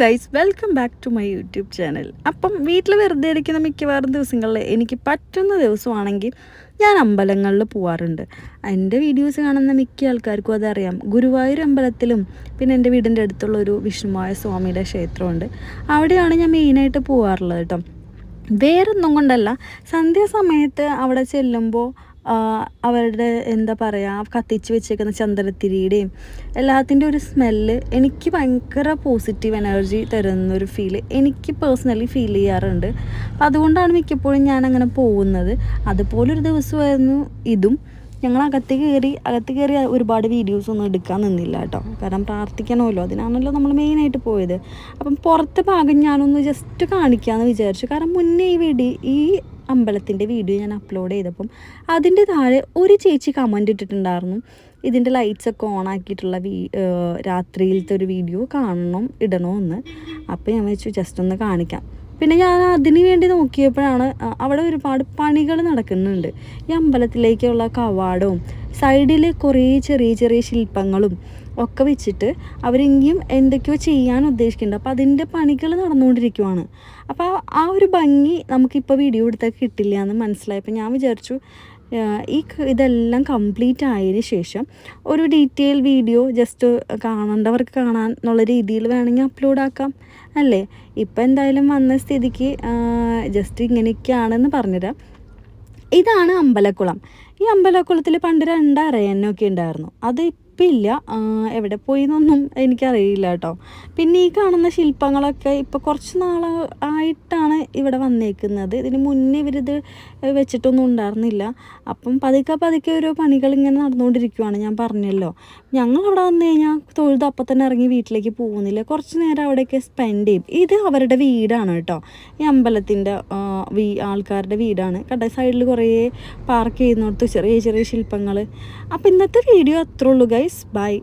Guys welcome back to my YouTube channel അപ്പം വീട്ടിൽ വെറുതെ ഇരിക്കുന്ന മിക്കവാറും ദിവസങ്ങളിൽ എനിക്ക് പറ്റുന്ന ദിവസമാണെങ്കിൽ ഞാൻ അമ്പലങ്ങളിൽ പോവാറുണ്ട്. എന്റെ വീഡിയോസ് കാണുന്ന മിക്ക ആൾക്കാർക്കും അതറിയാം. ഗുരുവായൂർ അമ്പലത്തിലും പിന്നെ എന്റെ വീടിന്റെ അടുത്തുള്ള ഒരു വിഷ്ണുമായ സ്വാമിയുടെ ക്ഷേത്രമുണ്ട്. അവിടെയാണ് ഞാൻ മെയിനായിട്ട് പോവാറുള്ളത് കേട്ടോ. വേറൊന്നും കൊണ്ടല്ല സന്ധ്യാസമയത്ത് അവിടെ ചെല്ലുമ്പോൾ അവരുടെ എന്താ പറയുക കത്തിച്ച് വെച്ചേക്കുന്ന ചന്ദനത്തിരിയുടെയും എല്ലാത്തിന്റെ ഒരു സ്മെല്ല് എനിക്ക് ഭയങ്കര പോസിറ്റീവ് എനർജി തരുന്നൊരു ഫീൽ എനിക്ക് പേഴ്സണലി ഫീൽ ചെയ്യാറുണ്ട്. അപ്പം അതുകൊണ്ടാണ് മിക്കപ്പോഴും ഞാൻ അങ്ങനെ പോകുന്നത്. അതുപോലൊരു ദിവസമായിരുന്നു ഇതും. ഞങ്ങൾ അകത്ത് കയറി അകത്ത് കയറി ഒരുപാട് വീഡിയോസ് ഒന്നും എടുക്കാൻ നിന്നില്ല കേട്ടോ. കാരണം പ്രാർത്ഥിക്കണമല്ലോ. അതിനാണല്ലോ നമ്മൾ മെയിനായിട്ട് പോയത്. അപ്പം പുറത്തെ ഭാഗം ഞാനൊന്ന് ജസ്റ്റ് കാണിക്കാമെന്ന് വിചാരിച്ചു. കാരണം മുന്നേ ഈ വീഡിയോ ഈ അമ്പലത്തിന്റെ വീഡിയോ ഞാൻ അപ്ലോഡ് ചെയ്തപ്പം അതിന്റെ താഴെ ഒരു ചേച്ചി കമന്റ് ഇട്ടിട്ടുണ്ടായിരുന്നു. ഇതിന്റെ ലൈറ്റ്സ് ഒക്കെ ഓൺ ആക്കിയിട്ടുള്ള വീ രാത്രിയിലത്തെ ഒരു വീഡിയോ കാണണം ഇടണമെന്ന് അപ്പോൾ ഞാൻ വെച്ചു ജസ്റ്റ് ഒന്ന് കാണിക്കാം. പിന്നെ ഞാൻ അതിന് വേണ്ടി നോക്കിയപ്പോഴാണ് അവിടെ ഒരുപാട് പണികൾ നടക്കുന്നുണ്ട്. ഈ അമ്പലത്തിലേക്കുള്ള കവാടവും സൈഡിൽ കുറേ ചെറിയ ചെറിയ ശില്പങ്ങളും ഒക്കെ വെച്ചിട്ട് അവരിങ്ങും എന്തൊക്കെയോ ചെയ്യാൻ ഉദ്ദേശിക്കുന്നുണ്ട്. അപ്പോൾ അതിന്റെ പണികൾ നടന്നുകൊണ്ടിരിക്കുവാണ്. അപ്പോൾ ആ ഒരു ഭംഗി നമുക്കിപ്പോൾ വീഡിയോ എടുത്താൽ കിട്ടില്ല എന്ന് മനസ്സിലായപ്പോൾ ഞാൻ വിചാരിച്ചു ഈ ഇതെല്ലാം കംപ്ലീറ്റ് ആയതിന് ശേഷം ഒരു ഡീറ്റെയിൽ വീഡിയോ ജസ്റ്റ് കാണേണ്ടവർക്ക് കാണാൻ എന്നുള്ള രീതിയിൽ വേണമെങ്കിൽ അപ്ലോഡ് ആക്കാം അല്ലേ? ഇപ്പം എന്തായാലും വന്ന സ്ഥിതിക്ക് ജസ്റ്റ് ഇങ്ങനെയൊക്കെയാണെന്ന് പറഞ്ഞുതരാം. ഇതാണ് അമ്പലക്കുളം. ഈ അമ്പലക്കുളത്തിൽ പണ്ട് രണ്ടരയന്നൊക്കെ ഉണ്ടായിരുന്നു. അത് ഇപ്പം എവിടെ പോയി എന്നൊന്നും എനിക്കറിയില്ല കേട്ടോ. പിന്നെ ഈ കാണുന്ന ശില്പങ്ങളൊക്കെ ഇപ്പോൾ കുറച്ച് നാൾ ആയിട്ടാണ് ഇവിടെ വന്നേക്കുന്നത്. ഇതിന് മുന്നേ ഇവരിത് വെച്ചിട്ടൊന്നും ഉണ്ടായിരുന്നില്ല. അപ്പം പതുക്കെ പതുക്കെ ഓരോ പണികൾ ഇങ്ങനെ നടന്നുകൊണ്ടിരിക്കുവാണ് ഞാൻ പറഞ്ഞല്ലോ. ഞങ്ങൾ അവിടെ വന്നു കഴിഞ്ഞാൽ തൊഴുത് അപ്പം തന്നെ ഇറങ്ങി വീട്ടിലേക്ക് പോകുന്നില്ല. കുറച്ച് നേരം അവിടെയൊക്കെ സ്പെൻഡ് ചെയ്യും. ഇത് അവരുടെ വീടാണ് കേട്ടോ. ഈ അമ്പലത്തിന്റെ വീ ആൾക്കാരുടെ വീടാണ്. കട സൈഡിൽ കുറേ പാർക്ക് ചെയ്യുന്നിടത്ത് ചെറിയ ചെറിയ ശില്പങ്ങൾ അപ്പോൾ ഇന്നത്തെ വീഡിയോ അത്രേ ഉള്ളൂ ഗൈസ് ബൈ